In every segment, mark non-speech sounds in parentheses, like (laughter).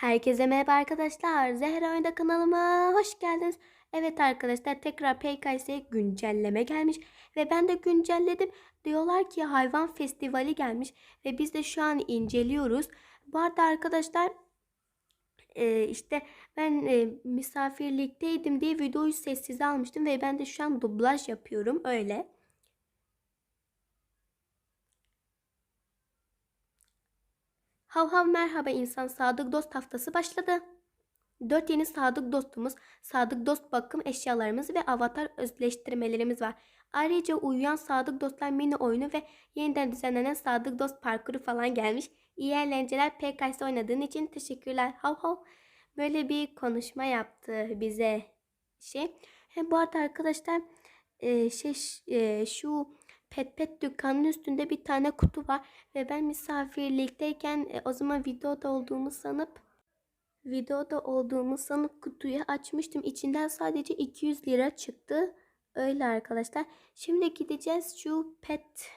Herkese merhaba arkadaşlar. Zehra Oyunda kanalıma hoş geldiniz. Evet arkadaşlar tekrar PKS'ye güncelleme gelmiş ve ben de güncelledim. Diyorlar ki hayvan festivali gelmiş ve biz de şu an inceliyoruz. Bu arada arkadaşlar e, işte ben e, misafirlikteydim diye videoyu sessize almıştım ve ben de şu an dublaj yapıyorum öyle. Hav hav merhaba insan sadık dost haftası başladı. Dört yeni sadık dostumuz, sadık dost bakım eşyalarımız ve avatar özleştirmelerimiz var. Ayrıca uyuyan sadık dostlar mini oyunu ve yeniden düzenlenen sadık dost parkuru falan gelmiş. İyi eğlenceler PKS oynadığın için teşekkürler. Hav hav. Böyle bir konuşma yaptı bize şey. Hem bu arada arkadaşlar e, şey e, şu pet pet dükkanının üstünde bir tane kutu var ve ben misafirlikteyken e, o zaman videoda olduğumu sanıp videoda olduğumu sanıp kutuyu açmıştım. İçinden sadece 200 lira çıktı. Öyle arkadaşlar. Şimdi gideceğiz şu pet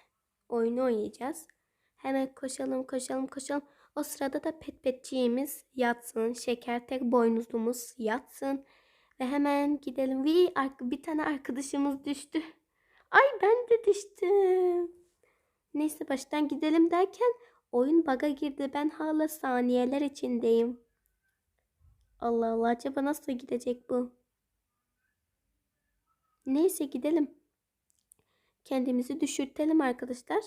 oyunu oynayacağız. Hemen koşalım koşalım koşalım. O sırada da pet petçiğimiz yatsın. Şeker tek boynuzlumuz yatsın. Ve hemen gidelim. Bir, bir tane arkadaşımız düştü. Ay ben de düştüm. Neyse baştan gidelim derken oyun baga girdi. Ben hala saniyeler içindeyim. Allah Allah acaba nasıl gidecek bu? Neyse gidelim. Kendimizi düşürtelim arkadaşlar.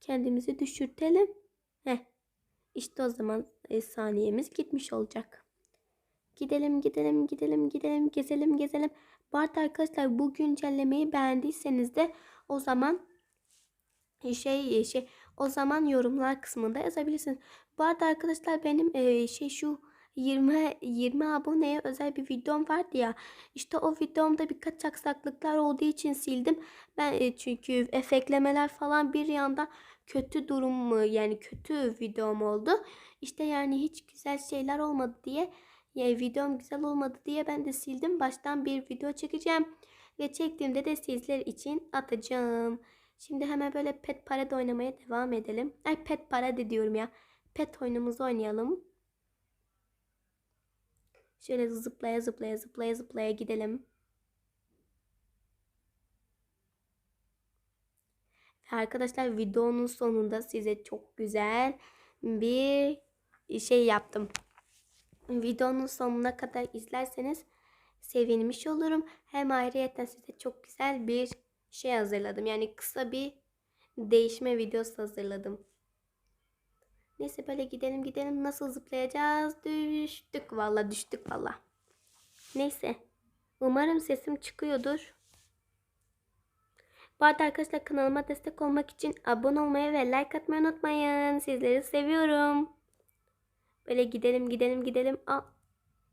Kendimizi düşürtelim. Heh. İşte o zaman e, saniyemiz gitmiş olacak. Gidelim gidelim gidelim gidelim gezelim gezelim. Bu arada arkadaşlar bu güncellemeyi beğendiyseniz de o zaman şey şey o zaman yorumlar kısmında yazabilirsiniz. Bu arada arkadaşlar benim e, şey şu 20 20 aboneye özel bir videom vardı ya. İşte o videomda birkaç aksaklıklar olduğu için sildim. Ben e, çünkü efektlemeler falan bir yanda kötü durum mu yani kötü videom oldu. İşte yani hiç güzel şeyler olmadı diye ya videom güzel olmadı diye ben de sildim. Baştan bir video çekeceğim. Ve çektiğimde de sizler için atacağım. Şimdi hemen böyle pet parade oynamaya devam edelim. Ay pet parade diyorum ya. Pet oyunumuzu oynayalım. Şöyle zıplaya zıplaya zıplaya zıplaya gidelim. Arkadaşlar videonun sonunda size çok güzel bir şey yaptım. Videonun sonuna kadar izlerseniz sevinmiş olurum. Hem ayrıyeten size çok güzel bir şey hazırladım. Yani kısa bir değişme videosu hazırladım. Neyse böyle gidelim gidelim. Nasıl zıplayacağız? Düştük valla düştük valla. Neyse. Umarım sesim çıkıyordur. Bu arada arkadaşlar kanalıma destek olmak için abone olmayı ve like atmayı unutmayın. Sizleri seviyorum. Böyle gidelim gidelim gidelim. Aa,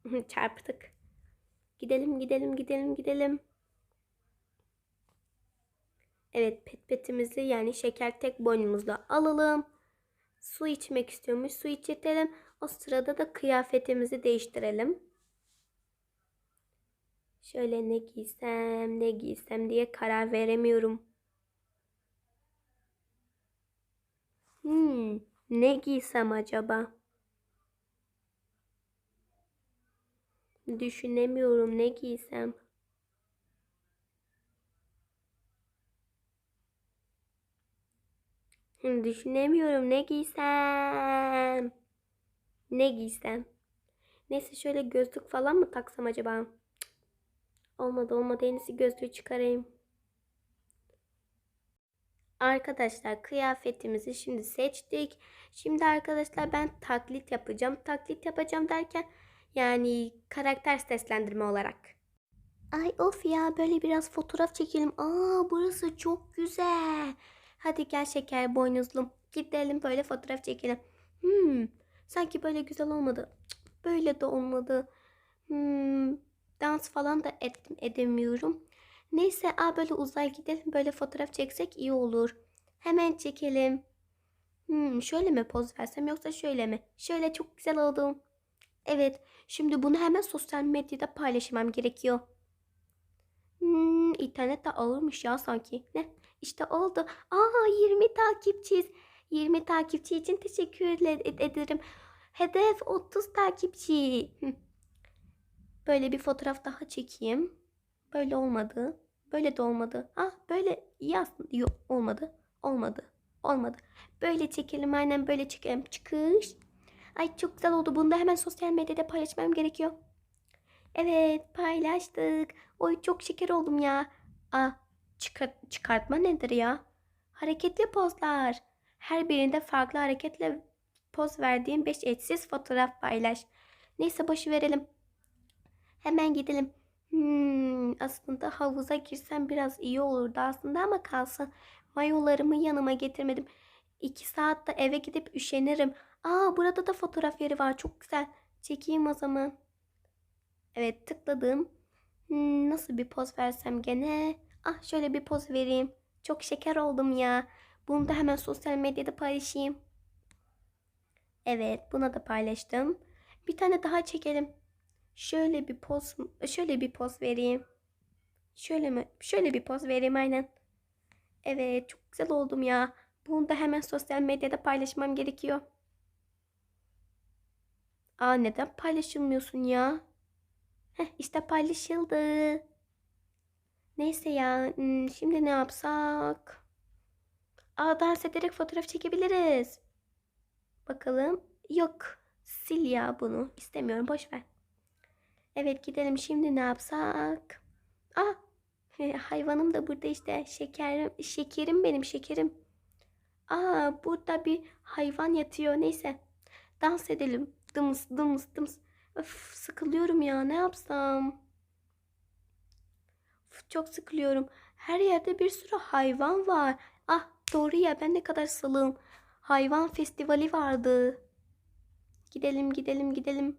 (laughs) çarptık. Gidelim gidelim gidelim gidelim. Evet pet petimizi yani şeker tek boynumuzda alalım. Su içmek istiyormuş. Su içetelim. O sırada da kıyafetimizi değiştirelim. Şöyle ne giysem ne giysem diye karar veremiyorum. Hmm, ne giysem acaba? Düşünemiyorum ne giysem. Düşünemiyorum ne giysem. Ne giysem. Neyse şöyle gözlük falan mı taksam acaba? Olmadı olmadı en iyisi gözlüğü çıkarayım. Arkadaşlar kıyafetimizi şimdi seçtik. Şimdi arkadaşlar ben taklit yapacağım. Taklit yapacağım derken yani karakter seslendirme olarak. Ay of ya böyle biraz fotoğraf çekelim. Aa burası çok güzel. Hadi gel şeker boynuzlum. Gidelim böyle fotoğraf çekelim. Hmm, sanki böyle güzel olmadı. böyle de olmadı. Hmm, dans falan da et, edemiyorum. Neyse a böyle uzay gidelim böyle fotoğraf çeksek iyi olur. Hemen çekelim. Hmm, şöyle mi poz versem yoksa şöyle mi? Şöyle çok güzel oldum. Evet, şimdi bunu hemen sosyal medyada paylaşmam gerekiyor. Hmm, internet de ağırmış ya sanki. Ne? İşte oldu. Aa 20 takipçiyiz. 20 takipçi için teşekkür ederim. Hedef 30 takipçi. Böyle bir fotoğraf daha çekeyim. Böyle olmadı. Böyle de olmadı. Ah böyle iyi. Yok olmadı. Olmadı. Olmadı. Böyle çekelim aynen böyle çekelim. Çıkış. Ay çok güzel oldu. Bunu da hemen sosyal medyada paylaşmam gerekiyor. Evet paylaştık. Oy çok şeker oldum ya. Ah çıkar- çıkartma nedir ya? Hareketli pozlar. Her birinde farklı hareketle poz verdiğin 5 etsiz fotoğraf paylaş. Neyse boşu verelim. Hemen gidelim. Hmm, aslında havuza girsem biraz iyi olurdu aslında ama kalsın. Mayolarımı yanıma getirmedim. İki saatte eve gidip üşenirim. Aa burada da fotoğraf yeri var. Çok güzel. Çekeyim o zaman. Evet tıkladım. Hmm, nasıl bir poz versem gene? Ah şöyle bir poz vereyim. Çok şeker oldum ya. Bunu da hemen sosyal medyada paylaşayım. Evet buna da paylaştım. Bir tane daha çekelim. Şöyle bir poz, şöyle bir poz vereyim. Şöyle mi? Şöyle bir poz vereyim aynen. Evet çok güzel oldum ya. Bunu da hemen sosyal medyada paylaşmam gerekiyor. Aa neden paylaşılmıyorsun ya? Heh işte paylaşıldı. Neyse ya hmm, şimdi ne yapsak? Aa dans ederek fotoğraf çekebiliriz. Bakalım. Yok. Sil ya bunu. İstemiyorum boş ver. Evet gidelim şimdi ne yapsak? Ah (laughs) hayvanım da burada işte şekerim şekerim benim şekerim. Aa burada bir hayvan yatıyor neyse. Dans edelim. Dımız dımız dımız. Öf sıkılıyorum ya ne yapsam? Of, çok sıkılıyorum. Her yerde bir sürü hayvan var. Ah doğru ya ben ne kadar salığım. Hayvan festivali vardı. Gidelim gidelim gidelim.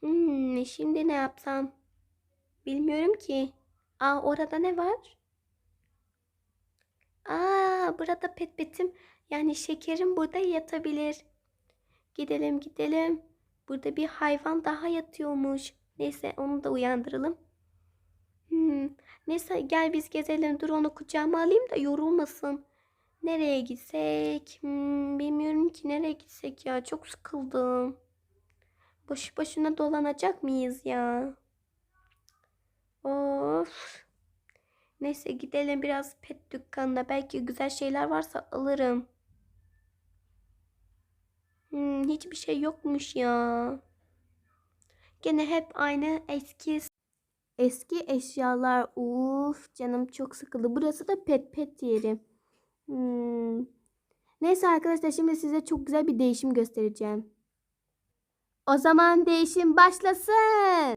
Hmm, şimdi ne yapsam? Bilmiyorum ki. Aa orada ne var? Aa burada pet petim yani şekerim burada yatabilir. Gidelim gidelim. Burada bir hayvan daha yatıyormuş. Neyse onu da uyandıralım. Hmm, neyse gel biz gezelim. Dur onu kucağıma alayım da yorulmasın. Nereye gitsek? Hmm, bilmiyorum ki nereye gitsek ya. Çok sıkıldım. Boş boşuna dolanacak mıyız ya? Of. Neyse gidelim biraz pet dükkanına. Belki güzel şeyler varsa alırım. Hmm, hiçbir şey yokmuş ya. Gene hep aynı eski eski eşyalar. Uf canım çok sıkıldı. Burası da pet pet yeri. Hmm. Neyse arkadaşlar şimdi size çok güzel bir değişim göstereceğim. O zaman değişim başlasın.